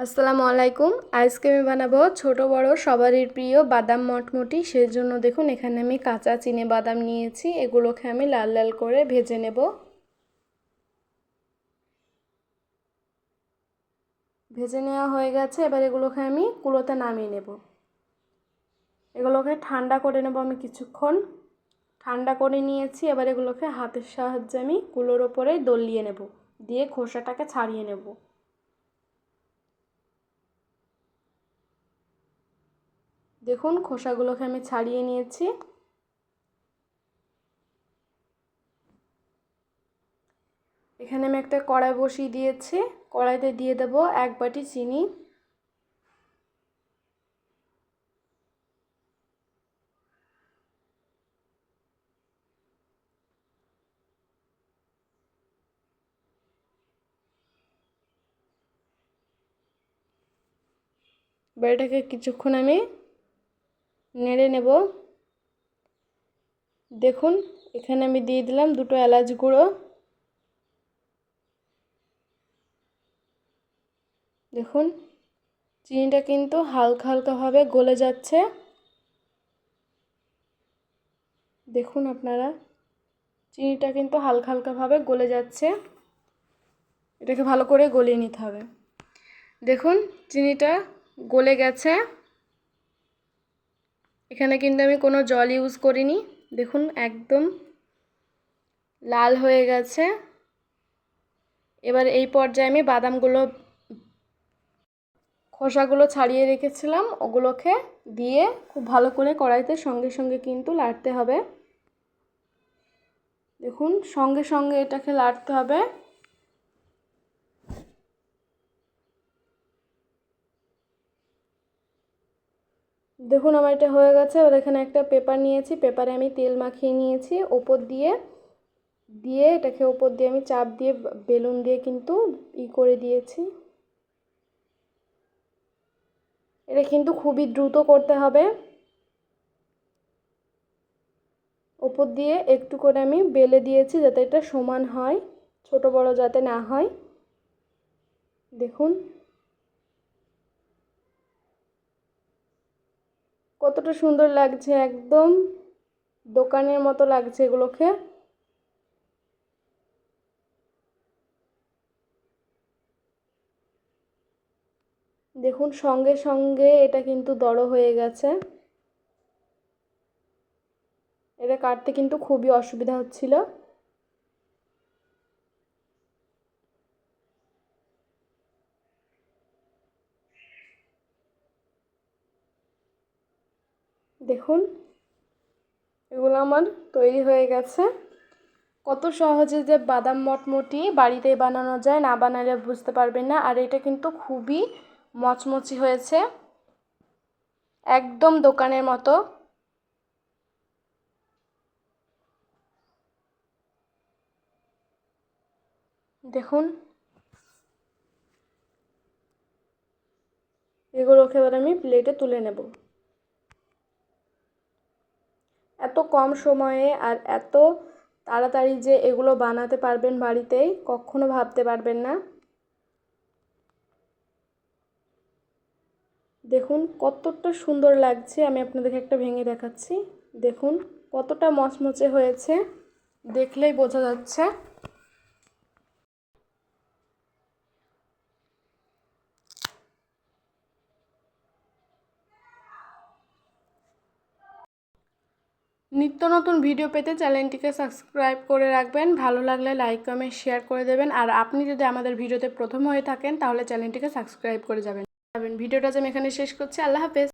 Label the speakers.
Speaker 1: আসসালামু আলাইকুম। আজকে আমি বানাবো ছোট বড়, সবারই প্রিয় বাদাম মটমটি। সেই জন্য দেখুন, এখানে আমি কাঁচা চিনে বাদাম নিয়েছি। এগুলোকে আমি লাল লাল করে ভেজে নেব। ভেজে নেওয়া হয়ে গেছে। এবার এগুলোকে আমি কুলোতে নামিয়ে নেব। এগুলোকে ঠান্ডা করে নেব আমি কিছুক্ষণ। ঠান্ডা করে নিয়েছি। এবার এগুলোকে হাতের সাহায্যে আমি কুলোর ওপরে দলিয়ে নেব। দিয়ে খোসাটাকে ছাড়িয়ে নেব। দেখুন, খোসাগুলোকে আমি ছাড়িয়ে নিয়েছি। এখানে আমি একটা কড়াই বসিয়ে দিয়েছি। কড়াইতে দিয়ে দেব এক বাটি চিনি। বাড়িটাকে কিছুক্ষণ আমি নেড়ে নেব। দেখুন, এখানে আমি দিয়ে দিলাম দুটো এলাচ গুঁড়ো। দেখুন, চিনিটা কিন্তু হালকা হালকাভাবে গলে যাচ্ছে। দেখুন আপনারা, চিনিটা কিন্তু হালকা হালকাভাবে গলে যাচ্ছে। এটাকে ভালো করে গলিয়ে নিতে হবে। দেখুন, চিনিটা গলে গেছে। এখানে কিন্তু আমি কোনো জল ইউজ করিনি। দেখুন, একদম লাল হয়ে গেছে। এবার এই পর্যায়ে আমি বাদামগুলো, খোসাগুলো ছাড়িয়ে রেখেছিলাম। ওগুলোকে দিয়ে খুব ভালো করে কড়াইতে সঙ্গে সঙ্গে কিন্তু লাড়তে হবে। দেখুন, সঙ্গে সঙ্গে এটাকে লাড়তে হবে। দেখুন আমার এটা হয়ে গেছে। এবার এখানে একটা পেপার নিয়েছি। পেপারে আমি তেল মাখিয়ে নিয়েছি। ওপর দিয়ে দিয়ে এটাকে ওপর দিয়ে আমি চাপ দিয়ে বেলুন দিয়ে কিন্তু ই করে দিয়েছি। এটা কিন্তু খুবই দ্রুত করতে হবে। ওপর দিয়ে একটু করে আমি বেলে দিয়েছি যাতে এটা সমান হয়, ছোট বড় যাতে না হয়। দেখুন। কতটা সুন্দর লাগছে, একদম দোকানের মতো লাগছে এগুলোকে। দেখুন, সঙ্গে সঙ্গে এটা কিন্তু দড়ো হয়ে গেছে। এটা কাটতে কিন্তু খুবই অসুবিধা হচ্ছিল। দেখুন, এগুলো আমার তৈরি হয়ে গেছে। কত সহজে যে বাদাম মটমটি বাড়িতেই বানানো যায়, না বানালে বুঝতে পারবেন না। আর এটা কিন্তু খুবই মচমচি হয়েছে। একদম দোকানের মতো। দেখুন। এগুলোকে এবার আমি প্লেটে তুলে নেব। এত কম সময়ে আর এত তাড়াতাড়ি যে এগুলো বানাতে পারবেন বাড়িতেই কখনো ভাবতে পারবেন না। দেখুন, কতটা সুন্দর লাগছে। আমি আপনাদেরকে একটা ভেঙে দেখাচ্ছি। দেখুন, কতটা মচমচে হয়েছে। দেখলেই বোঝা যাচ্ছে। নিত্য নতুন ভিডিও পেতে চ্যানেলটিকে সাবস্ক্রাইব করে রাখবেন। ভালো লাগলে লাইক, কমেন্ট, শেয়ার করে দেবেন। আর আপনি যদি আমাদের ভিডিওতে প্রথম হয়ে থাকেন, তাহলে চ্যানেলটিকে সাবস্ক্রাইব করে যাবেন। ভিডিওটা আমি এখানে শেষ করছি। আল্লাহ হাফেজ।